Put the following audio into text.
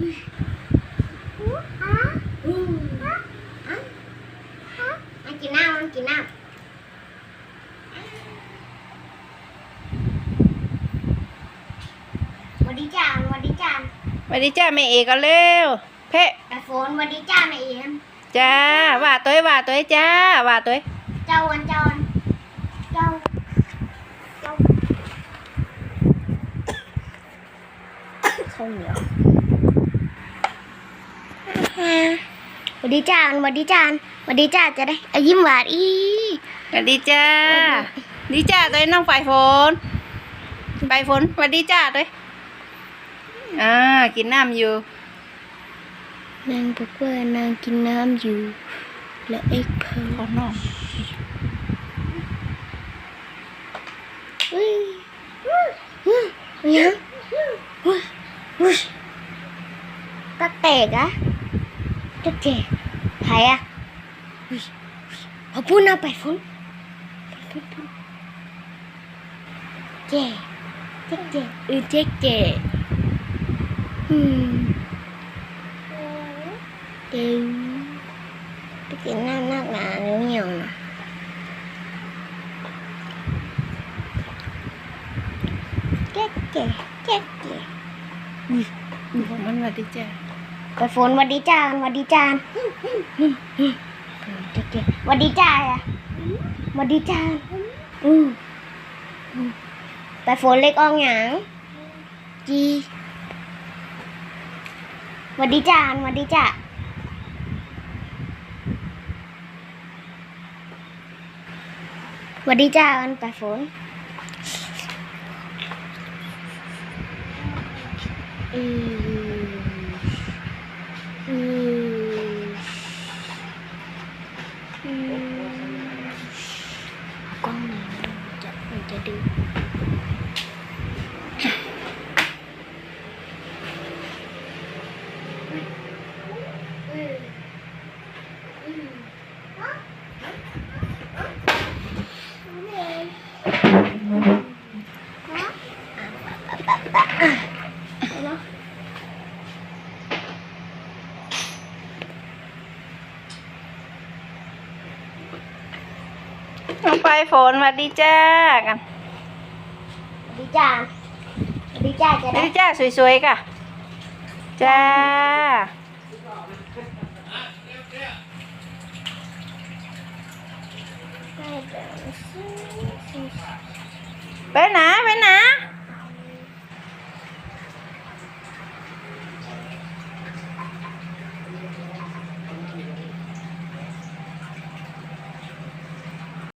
มันกินน้ำมันกินน้ำวันดีจ้าวันดีจ้าสวัสดีจ้าแม่เอกก็เร็ว เพ่แต่โฟนวันดีจ้าแม่เอ็มจ้าว่าตัวว่าตัวจ้าว่าตัวเจ้าวันเจ้าวันเจ้าเจ้าข้าวเหนียว สวัสดีจ้าสวัสดีจ้าสวัสดีจ้าจะได้อายิ้มหวานอีสวัสดีจ้าดีจ้าตัวน้องไปฝนไปฝนสวัสดีจ้าตัวอ่ากินน้ำอยู่นางบอกว่านางกินน้ำอยู่ และเอ็กเพลข้างนอกเฮ้ยยังตักแตกอะ ตักแตกใครอะเอาพูดนะไปฟุ้นเจ๊เจ๊เจ๊เออเจ๊เจ๊อืมเดี๋ยวไปกินน้ำนักหนาเหนียวนะเจ๊เจ๊เจ๊เจ๊บอกมันสวัสดีจ้าไปฝนวัดดีจานวัดดีจานวัดดีจ้าอะวัดดีจานอือไปฝนเล็กอองหยางจีวัดดีจานวัดดีจ้าวัดดีจ้าอันไปฝนอืมอืมอืมกล้องนี้มัน จะมันจะดูเนาะ น้องไปฝนสวัสดีจ้ากันหวัดดีจ้าหวัดดีจ้าจะสวัสได้ดีจ้าสวยๆก่ะจ้าไปไหนไปไหน